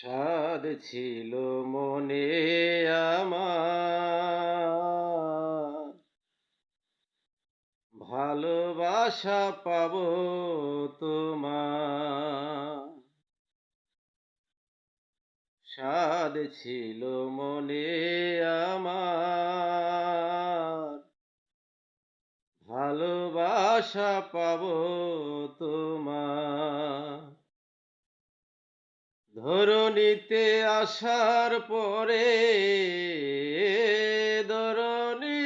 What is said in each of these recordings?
সাদ ছিল মনে আমার। ভালোবাসা পাব তোমার। সাদ ছিল মনে আমার। ভালোবাসা পাব তোমার। ধরণীতে আসার পরে, ধরণী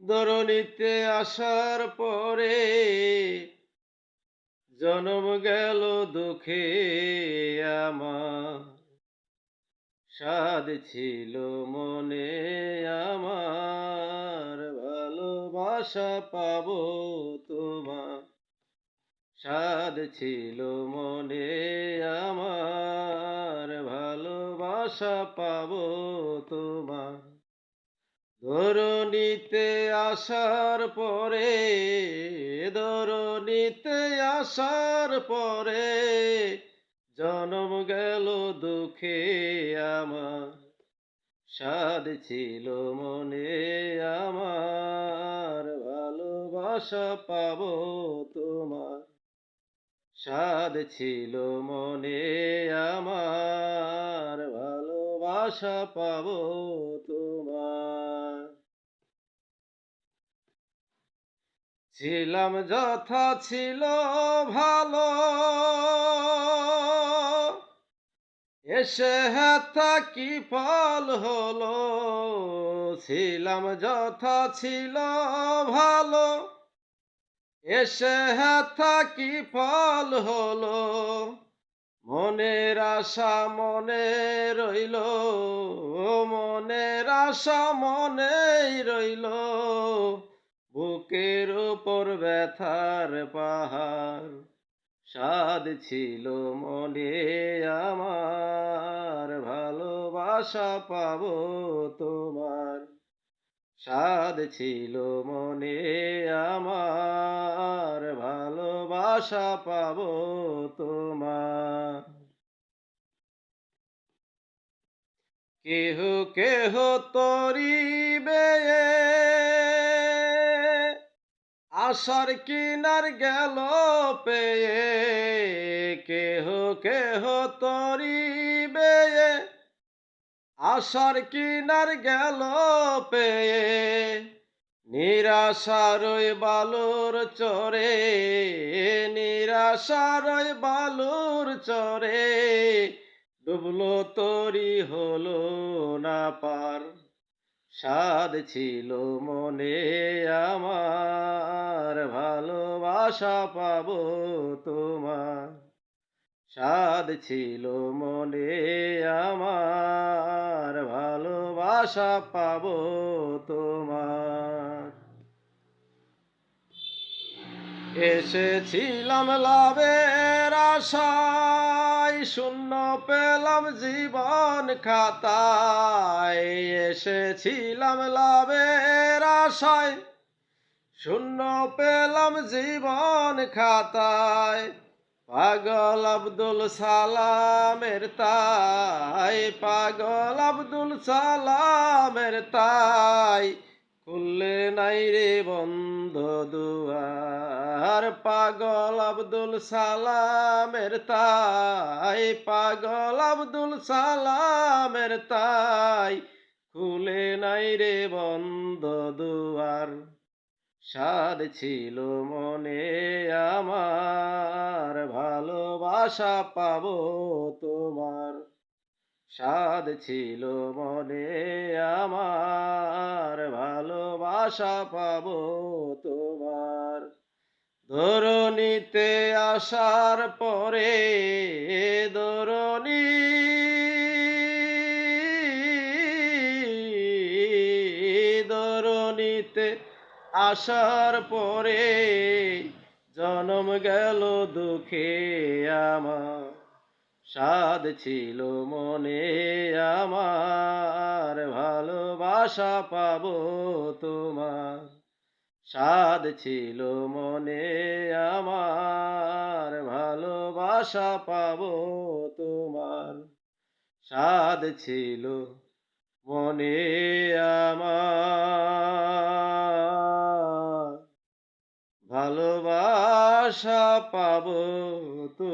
ধরণীতে আসার পরে জন্ম গেল দুঃখে আমার। সাদ ছিল মনে আমার। ভালোবাসা পাবো তোমার। সাদ ছিল মনে, আমার ভালোবাসা পাবো তোমার। ধরণীতে আসার পরে, ধরণীতে আসার পরে, জনম গেল দুঃখে আমার। সাদ ছিল মনে, আমার ভালোবাসা পাবো তোমার। সাদ ছিল মনে, আমার ভালোবাসা পাবো তোমার। ছিলাম যথা ছিল ভালো এসে হেথা কি ফল হলো, ছিলাম যথা ছিল ভালো। এসে হেথা কি ফল হলো, মনের আশা মনে রইল, মনের আশা মনেই রইল। বুকের উপর ব্যথার পাহাড় সাদ ছিল মনে আমার ভালোবাসা পাব তোমার। সাদ ছিল মনে আমার, ভালোবাসা পাব তোমার। কেহ কেহ তরিবে আশার কিনার গেল পেয়ে। কেহ কেহ তরিবে আশার কিনার গেল পেয়ে নিরাশারই বালুর চরে নিরাশারই বালুর চরে, ডুবলো তরি হলো না পার সাদ ছিল মনে আমার, ভালোবাসা পাবো তোমার সাদ ছিল মনে আমার। ভালোবাসা পাবো তোমার। এসেছিলাম লাভের আশায়, শূন্য পেলাম জীবন খাতায়। এসেছিলাম লাভের আশায়, শূন্য পেলাম জীবন খাতায়। পাগল আব্দুল সালামের তাই, পাগল আব্দুল সালামের তাই। খুললে নাই রে বন্ধ দুয়ার, পাগল আব্দুল সালামের তাই, পাগল আব্দুল সালামের তাই। খুলে নাই রে বন্ধ দুয়ার। সাদ ছিল মনে, আমার ভালোবাসা পাব তোমার। সাদ ছিল মনে, আমার ভালোবাসা পাব তোমার। ধরণীতে আসার পরে, ধরণী ধরণীতে আসার পরে জনম গেল দুঃখে আমার। সাদ ছিল মনে আমার, ভালোবাসা পাব তোমার। সাদ ছিল মনে আমার, ভালোবাসা পাব তোমার। সাদ ছিল মনে আমার। ভালোবাসা পাব তো।